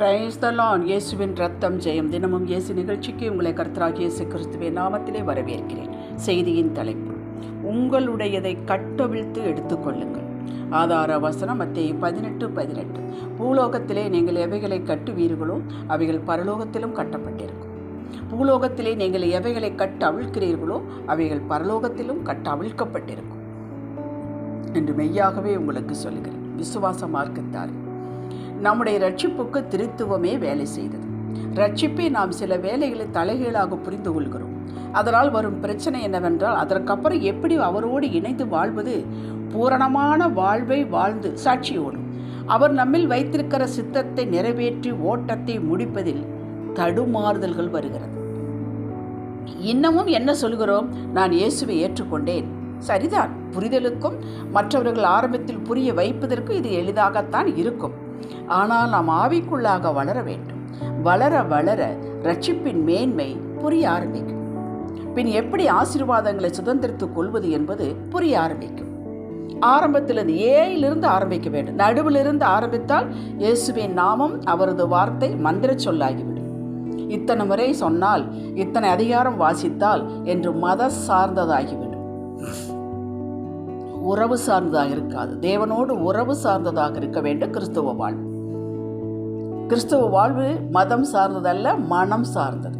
Praise the இயேசுவின் ரத்தம் ஜெயம். தினமும் இயேசு நிகழ்ச்சிக்கு உங்களை கர்த்தராகிய இயேசு கிறிஸ்துவின் நாமத்திலே வரவேற்கிறேன். செய்தியின் தலைப்பு உங்களுடையதை கட்டவிழ்த்து எடுத்துக்கொள்ளுங்கள். ஆதார வசனம் மத்திய பதினெட்டு பதினெட்டு. பூலோகத்திலே நீங்கள் எவைகளை கட்டுவீர்களோ அவைகள் பரலோகத்திலும் கட்டப்பட்டிருக்கும். பூலோகத்திலே நீங்கள் எவைகளை கட்டு அவிழ்க்கிறீர்களோ அவைகள் பரலோகத்திலும் கட்ட அவிழ்க்கப்பட்டிருக்கும் என்று மெய்யாகவே உங்களுக்கு சொல்கிறேன் விசுவாச மார்க்கத்தார் நம்முடைய ரட்சிப்புக்கு திருத்துவமே வேலை செய்தது. ரட்சிப்பை நாம் சில வேலைகளை தலைகீழாக புரிந்து கொள்கிறோம். அதனால் வரும் பிரச்சனை என்னவென்றால் அதற்கப்புறம் எப்படி அவரோடு இணைந்து வாழ்வது? பூரணமான வாழ்வை வாழ்ந்து சாட்சியோடும். அவர் நம்மில் வைத்திருக்கிற சித்தத்தை நிறைவேற்றி ஓட்டத்தை முடிப்பதில் தடுமாறுதல்கள் வருகிறது. இன்னமும் என்ன சொல்கிறோம்? நான் இயேசுவை ஏற்றுக்கொண்டேன். சரிதான். புரிதலுக்கும் மற்றவர்கள் ஆரம்பத்தில் புரிய வைப்பதற்கு இது எளிதாகத்தான் இருக்கும். ஆனால் நாம் ஆவிக்குள்ளாக வளர வேண்டும். வளர வளர ரட்சிப்பின் மேன்மை புரிய ஆரம்பிக்கும். பின் எப்படி ஆசீர்வாதங்களை சுதந்திரத்துக் கொள்வது என்பது புரிய ஆரம்பிக்கும். ஆரம்பத்திலிருந்து ஏயிலிருந்து ஆரம்பிக்க வேண்டும். நடுவிலிருந்து ஆரம்பித்தால் இயேசுவின் நாமம் அவரது வார்த்தை மந்திர சொல்லாகிவிடும். இத்தனை முறை சொன்னால் இத்தனை அதிகாரம் வாசித்தால் என்று மத சார்ந்ததாகிவிடும். உறவு சார்ந்ததாக இருக்காது. தேவனோடு உறவு சார்ந்ததாக இருக்க வேண்டும் கிறிஸ்துவ வாழ்வு. கிறிஸ்துவ வாழ்வு மதம் சார்ந்ததல்ல மனம் சார்ந்தது.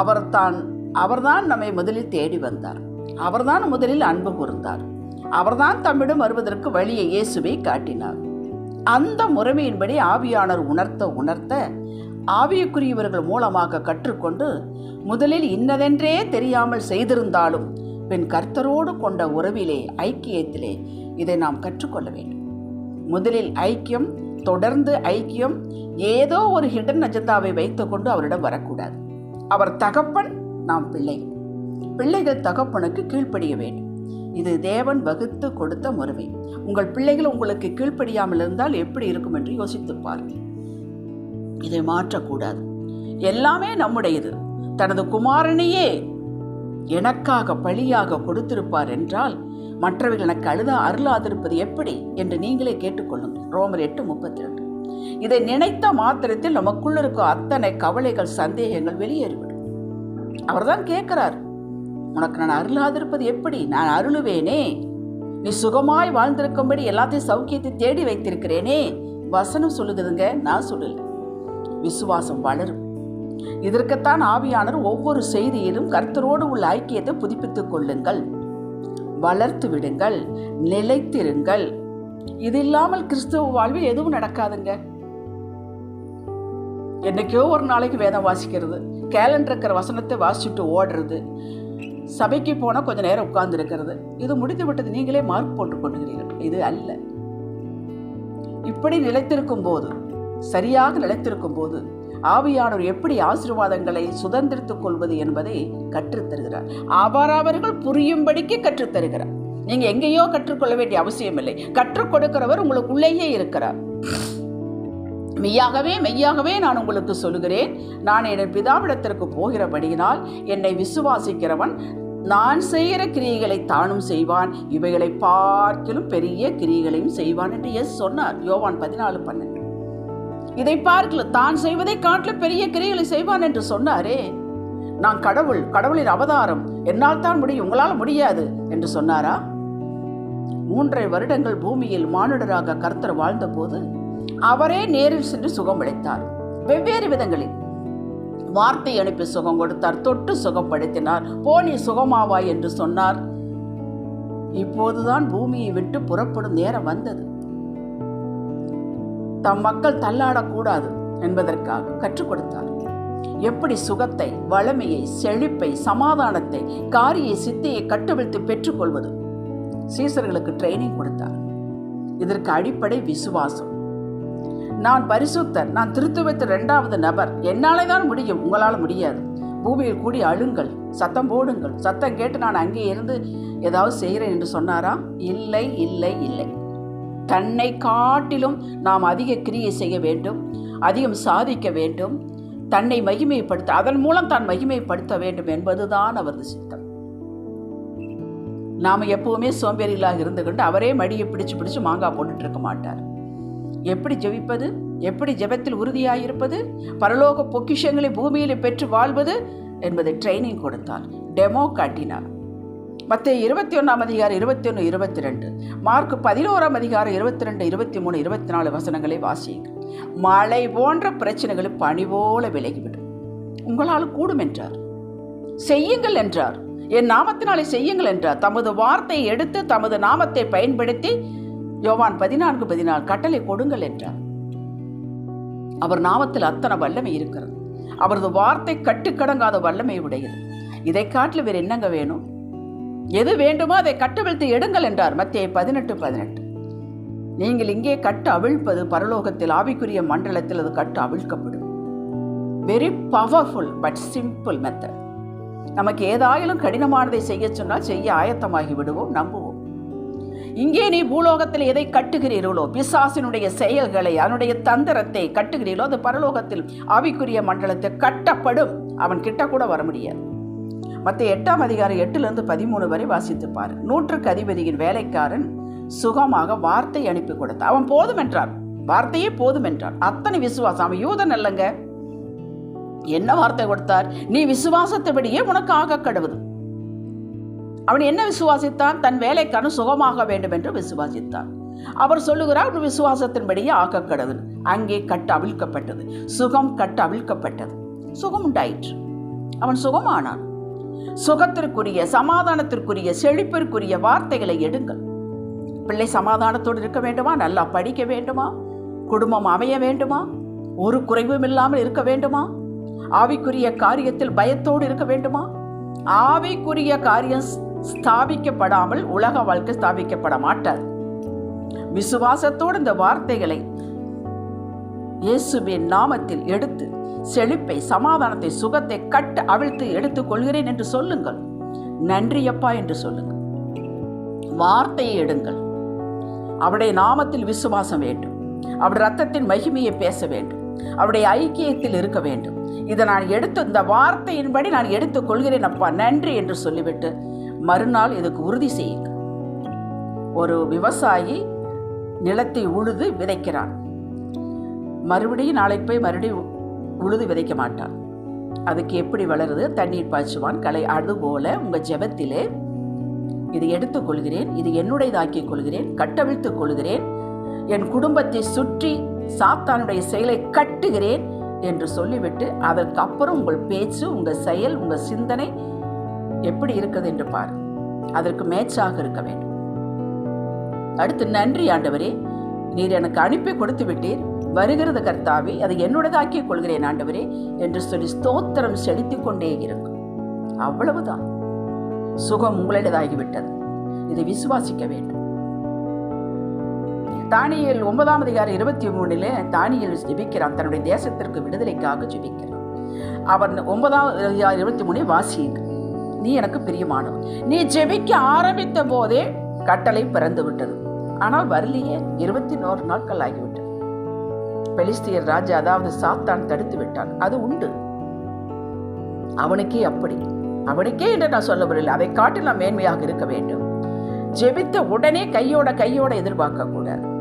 அவர் தான் அவர்தான் நம்மை முதலில் தேடி வந்தார். அவர்தான் முதலில் அன்பு கூர்ந்தார். அவர்தான் தம்மிடம் வருவதற்கு வழியை இயேசுவை காட்டினார். அந்த முறைமையின்படி ஆவியானர் உணர்த்த உணர்த்த ஆவியக்குரியவர்கள் மூலமாக கற்றுக்கொண்டு முதலில் இன்னதென்றே தெரியாமல் செய்திருந்தாலும் பின் கர்த்தரோடு கொண்ட உறவிலே ஐக்கியத்திலே இதை நாம் கற்றுக்கொள்ள வேண்டும். முதலில் ஐக்கியம் தொடர்ந்து ஐக்கியம் ஏதோ ஒரு ஹிடன் அஜெண்டாவை வைத்துக்கொண்டு அவரிடம் வரக்கூடாது. அவர் தகப்பன் நாம் பிள்ளைகள் பிள்ளைகள் தகப்பனுக்கு கீழ்ப்படிய வேண்டும். இது தேவன் வகுத்து கொடுத்த முறைமை உங்கள் பிள்ளைகள் உங்களுக்கு கீழ்ப்படியாமல் இருந்தால் எப்படி இருக்கும் என்று யோசித்து பாருங்கள் இதை மாற்றக்கூடாது. எல்லாமே நம்முடையது. தனது குமாரனையே எனக்காக பழியாக கொடுத்திருப்பார் என்றால் மற்றவர்கள் எனக்கு அழுத அருளாதிருப்பது எப்படி என்று நீங்களே கேட்டுக்கொள்ளுங்கள். ரோமர் எட்டு முப்பத்தி ரெண்டு இதை நினைத்த மாத்திரத்தில் நமக்குள்ள இருக்கும் அத்தனை கவலைகள் சந்தேகங்கள் வெளியேறிவிடும். அவர்தான் கேட்கிறார் உனக்கு நான் அருளாதிருப்பது எப்படி? நான் அருளுவேனே. நீ சுகமாய் வாழ்ந்திருக்கும்படி எல்லாத்தையும் சௌக்கியத்தை தேடி வைத்திருக்கிறேனே. வசனம் சொல்லுதுங்க நான் சொல்லல. விசுவாசம் வளரும். இதற்குத்தான் ஆவியானர் ஒவ்வொரு செய்தியிலும் கர்த்தரோடு உள்ள ஐக்கியத்தை புதுப்பித்துக் கொள்ளுங்கள். வளர்த்து விடுங்கள். நிலைத்திருங்கள். இது இல்லாமல் கிறிஸ்துவ வாழ்வில் எதுவும் நடக்காதுங்க. என்னைக்கோ ஒரு நாளைக்கு வேதம் வாசிக்கிறது. கேலண்டர் இருக்கிற வசனத்தை வாசிச்சுட்டு ஓடுறது. சபைக்கு போனால் கொஞ்ச நேரம் உட்கார்ந்து இருக்கிறது. இது முடித்து விட்டது. நீங்களே மார்க் போட்டு கொண்டுகிறீர்கள் இது அல்ல. இப்படி நிலைத்திருக்கும் போது சரியாக நிலைத்திருக்கும் போது ஆவியானவர் எப்படி ஆசீர்வாதங்களை சுதந்திரித்துக் கொள்வது என்பதை கற்றுத்தருகிறார். அவரவர்கள் புரியும்படிக்கு கற்றுத்தருகிறார். நீங்க எங்கேயோ கற்றுக்கொள்ள வேண்டிய அவசியம் இல்லை. கற்றுக் கொடுக்கிறவர் உங்களுக்குள்ளேயே இருக்கிறார். மெய்யாகவே மெய்யாகவே நான் உங்களுக்கு சொல்லுகிறேன். நான் என் பிதாவிடத்திற்கு போகிறபடியினால் என்னை விசுவாசிக்கிறவன் நான் செய்கிற கிரியைகளை தானும் செய்வான். இவைகளை பார்க்கிலும் பெரிய கிரியைகளையும் செய்வான் என்று எஸ் சொன்னார். யோவான் பதினாலு பன்னெண்டு. இதை பார்க்கல தான் செய்வதை காட்டில பெரிய கிரியைகளை செய்வான் என்று சொன்னாரே. நான் கடவுள் கடவுளின் அவதாரம் என்னால் தான் முடியும் உங்களால் முடியாது என்று சொன்னாரா? மூன்றரை வருடங்கள் பூமியில் மானுடராக கர்த்தர் வாழ்ந்தபோது அவரே நேரில் சென்று சுகம் அளித்தார் வெவ்வேறு விதங்களில். வார்த்தை அனுப்பி சுகம் கொடுத்தார் தொட்டு சுகப்படுத்தினார் போனி சுகமாவாய் என்று சொன்னார். இப்போதுதான் பூமியை விட்டு புறப்படும் நேரம் வந்தது. தம் மக்கள் தள்ளாடக்கூடாது என்பதற்காக கற்றுக் கொடுத்தார். எப்படி சுகத்தை வளமையை செழிப்பை சமாதானத்தை காரிய சித்தையை கட்டவிழ்த்து பெற்றுக்கொள்வது சீசர்களுக்கு ட்ரைனிங் கொடுத்தார். இதற்கு அடிப்படை விசுவாசம். நான் பரிசுத்தர் நான் திருத்துவத்து இரண்டாவது நபர். என்னாலே தான் முடியும் உங்களால் முடியாது. பூமியில் கூடி அழுங்கள் சத்தம் போடுங்கள். சத்தம் கேட்டு நான் அங்கே இருந்து ஏதாவது செய்கிறேன் என்று சொன்னாரா? இல்லை இல்லை இல்லை. தன்னை காட்டிலும் நாம் அதிக கிரியை செய்ய வேண்டும் அதிகம் சாதிக்க வேண்டும் தன்னை மகிமைப்படுத்த அதன் மூலம் தான் மகிமைப்படுத்த வேண்டும் என்பதுதான் அவரது சித்தம். நாம் எப்பவுமே சோம்பேறிகளாக இருந்து கொண்டு அவரே மடியை பிடிச்சு பிடிச்சு மாங்காய் போட்டுட்டு இருக்க மாட்டார். எப்படி ஜெபிப்பது? எப்படி ஜெபத்தில் உறுதியாயிருப்பது? பரலோக பொக்கிஷங்களை பூமியில் பெற்று வாழ்வது? என்பதை ட்ரைனிங் கொடுத்தார். டெமோ காட்டினார். மற்ற இருபத்தி ஒன்றாம் அதிகாரம் இருபத்தி ஒன்று இருபத்தி ரெண்டு மார்க் பதினோராம் அதிகாரம் இருபத்தி ரெண்டு இருபத்தி மூணு இருபத்தி நாலு வசனங்களை வாசியுங்கள். மழை போன்ற பிரச்சனைகள் பணி போல விலகிவிடும். உங்களால் கூடும் என்றார். செய்யுங்கள் என்றார். என் நாமத்தினாலே செய்யுங்கள் என்றார். தமது வார்த்தையை எடுத்து தமது நாமத்தை பயன்படுத்தி யோவான் பதினான்கு பதினாலு கட்டளை கொடுங்கள் என்றார். அவர் நாமத்தில் அத்தனை வல்லமை இருக்கிறது. அவரது வார்த்தை கட்டுக்கடங்காத வல்லமை உடையது. இதை காட்டில் வேறு என்னங்க வேணும்? எது வேண்டுமோ அதை கட்டவிழ்த்து எடுங்கள் என்றார். மத்திய பதினெட்டு பதினெட்டு. நீங்கள் இங்கே கட்டு அவிழ்ப்பது பரலோகத்தில் ஆவிக்குரிய மண்டலத்தில் அது கட்டு அவிழ்க்கப்படும். Very powerful but simple method நமக்கு ஏதாயிலும் கடினமானதை செய்ய சொன்னால் செய்ய ஆயத்தமாகி விடுவோம் நம்புவோம். இங்கே நீ பூலோகத்தில் எதை கட்டுகிறீர்களோ பிசாசினுடைய செயல்களை அதனுடைய தந்திரத்தை கட்டுகிறீர்களோ அது பரலோகத்தில் ஆவிக்குரிய மண்டலத்தில் கட்டப்படும். அவன் கிட்ட கூட வர முடியாது. மற்ற எட்டாம் அதிகாரம் எட்டுலேருந்து பதிமூணு வரை வாசித்துப்பார் நூற்றுக்கு அதிபதியின் வேலைக்காரன் சுகமாக வார்த்தை அனுப்பி கொடுத்தான். அவன் போதும் என்றார் வார்த்தையே போதும் என்றார் அத்தனை விசுவாசம். அவன் யூதன் அல்லங்க. என்ன வார்த்தை கொடுத்தார்? நீ விசுவாசத்தபடியே உனக்கு ஆக கடவுது அவன் என்ன விசுவாசித்தான்? தன் வேலைக்காரன் சுகமாக வேண்டும் என்று விசுவாசித்தான். அவர் சொல்லுகிறார் உன் விசுவாசத்தின்படியே ஆக கடவுள் அங்கே கட்டு அவிழ்க்கப்பட்டது. சுகம் கட்டு அவிழ்க்கப்பட்டது. சுகம் உண்டாயிற்று. அவன் சுகமானான். சுகத்திற்குரிய சமாதானத்திற்குரிய செழிப்பிற்குரிய வார்த்தைகளை எடுங்கள். பிள்ளை சமாதானத்தோடு இருக்க வேண்டுமா? நல்லா படிக்க வேண்டுமா? குடும்பம் அமைய வேண்டுமா? ஒரு குறைவும் இல்லாமல் இருக்க வேண்டுமா? ஆவிக்குரிய காரியத்தில் பயத்தோடு இருக்க வேண்டுமா? ஆவிக்குரிய காரியம் ஸ்தாபிக்கப்படாமல் உலக வாழ்க்கை ஸ்தாபிக்கப்பட மாட்டார் விசுவாசத்தோடு இந்த வார்த்தைகளை இயேசுவின் நாமத்தில் எடுத்து செழிப்பை சமாதானத்தை சுகத்தை கட்டு அவிழ்த்து எடுத்துக் கொள்கிறேன் என்று சொல்லுங்கள். நன்றியப்பா என்று சொல்லுங்கள். வார்த்தையை எடுங்கள். அவருடைய நாமத்தில் விசுவாசம் வேண்டும். அவருடைய ரத்தத்தின் மகிமையை பேச வேண்டும். அவருடைய ஐக்கியத்தில் இருக்க வேண்டும். இதை நான் எடுத்து இந்த வார்த்தையின்படி நான் எடுத்துக் கொள்கிறேன் அப்பா. நன்றி என்று சொல்லிவிட்டு மறுநாள் இதுக்கு உறுதி செய்யுங்க ஒரு விவசாயி நிலத்தை உழுது விதைக்கிறான். மறுபடியும் நாளைக்கு போய் மறுபடியும் உழுது விதைக்க மாட்டான். அதுக்கு எப்படி வளருது? தண்ணீர் பாய்ச்சுவான் கலை அதுபோல உங்கள் ஜெபத்திலே இதை எடுத்துக்கொள்கிறேன் இது என்னுடையதாக்கிக் கொள்கிறேன் கட்டவிழ்த்துக் கொள்கிறேன் என் குடும்பத்தை சுற்றி சாத்தானுடைய செயலை கட்டுகிறேன் என்று சொல்லிவிட்டு அதற்கு அப்புறம் உங்கள் பேச்சு உங்கள் செயல் உங்கள் சிந்தனை எப்படி இருக்குது என்று பார். அதற்கு மேட்சாக இருக்க வேண்டும். அடுத்து நன்றி ஆண்டவரே நீர் எனக்கு அனுப்பி கொடுத்து விட்டீர். வருகிறது கர்த்தாவே அதை என்னுடையதாக்கிக் கொள்கிறேன் ஆண்டவரே என்று சொல்லி ஸ்தோத்திரம் செலுத்திக் கொண்டே இருக்கும் அவ்வளவுதான். சுகம் உங்களிடதாகிவிட்டது இதை விசுவாசிக்க வேண்டும். தானியல் ஒன்பதாம் அதிகாரம் இருபத்தி மூணில் தானியல் ஜெபிக்கிறான். தன்னுடைய தேசத்திற்கு விடுதலைக்காக ஜெபிக்கிறான். அவர் ஒன்பதாம் அதிகாரம் இருபத்தி மூணு வாசியுங்க நீ எனக்கு பிரியமானவன் நீ ஜெபிக்க ஆரம்பித்த போதே கட்டளை பிறந்து விட்டது ஆனால் வரலையே. இருபத்தி நோறு நாட்கள் ஆகிவிட்டது. பெலிஸ்தியர் ராஜா அதாவது சாத்தான் தடுத்து விட்டான். அது உண்டு. அவனுக்கே அப்படி. அவனுக்கே என்று நான் சொல்ல வரவில்லை அதை காட்டி நாம் மேன்மையாக இருக்க வேண்டும். ஜெபித்த உடனே கையோட கையோட எதிர்பார்க்க கூடாது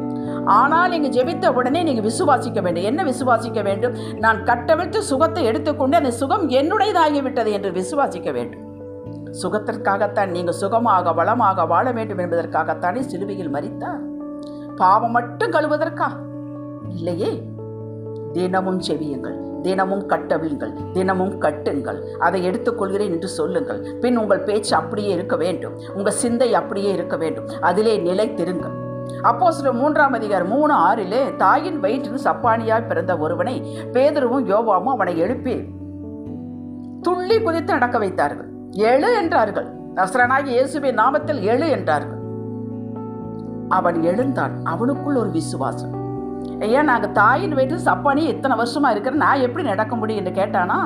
ஆனால் நீங்க ஜெபித்த உடனே நீங்க விசுவாசிக்க வேண்டும். என்ன விசுவாசிக்க வேண்டும்? நான் கட்டவிழ்த்து சுகத்தை எடுத்துக்கொண்டு அந்த சுகம் என்னுடையதாகிவிட்டது என்று விசுவாசிக்க வேண்டும். சுகத்திற்காகத்தான் நீங்க சுகமாக வளமாக வாழ வேண்டும் என்பதற்காகத்தானே சிலுவையில் மறித்தார் பாவம் மட்டும் கழுவதற்கா இல்லையே? தினமும் செவியுங்கள் தினமும் கட்டவிழுங்கள் தினமும் கட்டுங்கள். அதை எடுத்துக்கொள்கிறேன் என்று சொல்லுங்கள். பின் உங்கள் பேச்சு அப்படியே இருக்க வேண்டும். உங்கள் சிந்தை அப்படியே இருக்க வேண்டும். அதிலே நிலைத்திருங்கள் அப்போ சில மூன்றாம் அதிகார் மூணு ஆறிலே தாயின் வயிற்றில் சப்பானியாய் பிறந்த ஒருவனை பேதருவும் யோவாவும் அவனை எழுப்பி துள்ளி குதித்து நடக்க வைத்தார்கள். எழு என்றார்கள். நசரனாகி இயேசுவின் நாமத்தில் எழு என்றார்கள். அவன் எழுந்தான். அவனுக்குள் ஒரு விசுவாசம். ஐயா நாங்கள் தாயின் வயிற்று சப்பானி இத்தனை வருஷமா இருக்கிற நான் எப்படி நடக்க முடியும் என்று கேட்டானா?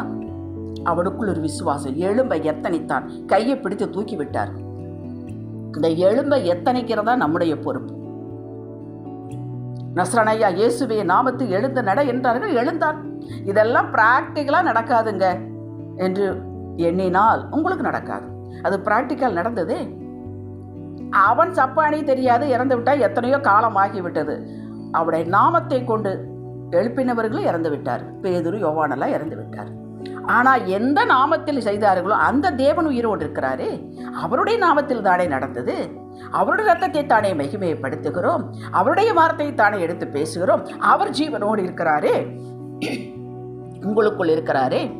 அவனுக்குள் ஒரு விசுவாசம் எலும்பை எத்தனைத்தான் கையை பிடித்து தூக்கி விட்டார். இந்த எலும்பை எத்தனைக்கிறதா நம்முடைய பொறுப்பு. நஸ்ரனையா இயேசுவே நாமத்து எழுந்த நட என்றார்கள் எழுந்தான் இதெல்லாம் பிராக்டிக்கலாக நடக்காதுங்க என்று எண்ணினால் உங்களுக்கு நடக்காது. அது பிராக்டிக்கல் நடந்ததே. அவன் சப்பானி தெரியாது இறந்து விட்டால் எத்தனையோ காலம் ஆகிவிட்டது. அவருடைய நாமத்தை கொண்டு எழுப்பினவர்களும் இறந்து விட்டார் பேதுரு யோவானெல்லாம் இறந்து விட்டார் ஆனால் எந்த நாமத்தில் செய்தார்களோ அந்த தேவன் உயிரோடு இருக்கிறாரே அவருடைய நாமத்தில் தானே நடந்தது. அவருடைய ரத்தத்தை தானே மகிமைப்படுத்துகிறோம். அவருடைய வார்த்தையை தானே எடுத்து பேசுகிறோம். அவர் ஜீவனோடு இருக்கிறாரே. உங்களுக்குள் இருக்கிறாரே.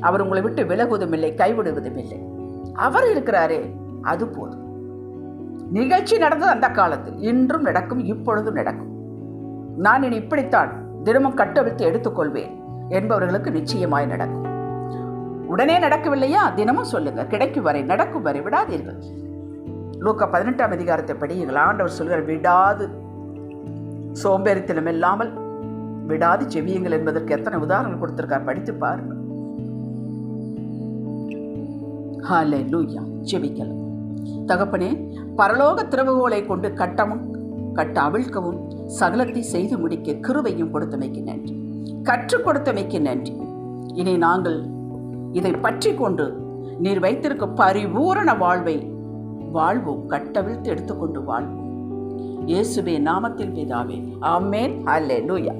அவர் உங்களை விட்டு விலகுவதும் இல்லை கைவிடுவதும் இல்லை. அவர் இருக்கிறாரே. அது போதும். நிகழ்ச்சி நடந்தது அந்த காலத்தில். இன்றும் நடக்கும் இப்பொழுதும் நடக்கும். நான் இனி இப்படித்தான் தினமும் கட்டவிழ்த்து எடுத்துக்கொள்வேன் என்பவர்களுக்கு நிச்சயமாய் நடக்கும். உடனே நடக்கவில்லையா? தினமும் சொல்லுங்க. கிடைக்கும் வரை நடக்கும் வரை விடாதீர்கள். லூக்கா பதினெட்டாம் அதிகாரத்தை படியுங்கள். ஆண்டவர் சொல்கிறார் விடாது. சோம்பேறித்தனம் இல்லாமல் விடாது. செவியுங்கள் என்பதற்கு எத்தனை உதாரணம் கொடுத்திருக்கார்? படித்து பாருங்கள். ஹாலே லூயா செவிக்கலாம் தகப்பனே பரலோக திறவுகோலை கொண்டு கட்டமும் கட்ட அவிழ்க்கவும் சகலத்தை செய்து முடிக்க கிருபையும் கொடுத்தமைக்கு நன்றி. கற்றுக் கொடுத்தமைக்கு நன்றி. இனி நாங்கள் இதை பற்றி கொண்டு நீர் வைத்திருக்கும் பரிபூரண வாழ்வை வாழ்வோம். கட்டவிழ்த்து எடுத்துக்கொண்டு வாழ்வோம். இயேசுவே நாமத்தில் பிதாவே. ஆமேன். அல்லே லூயா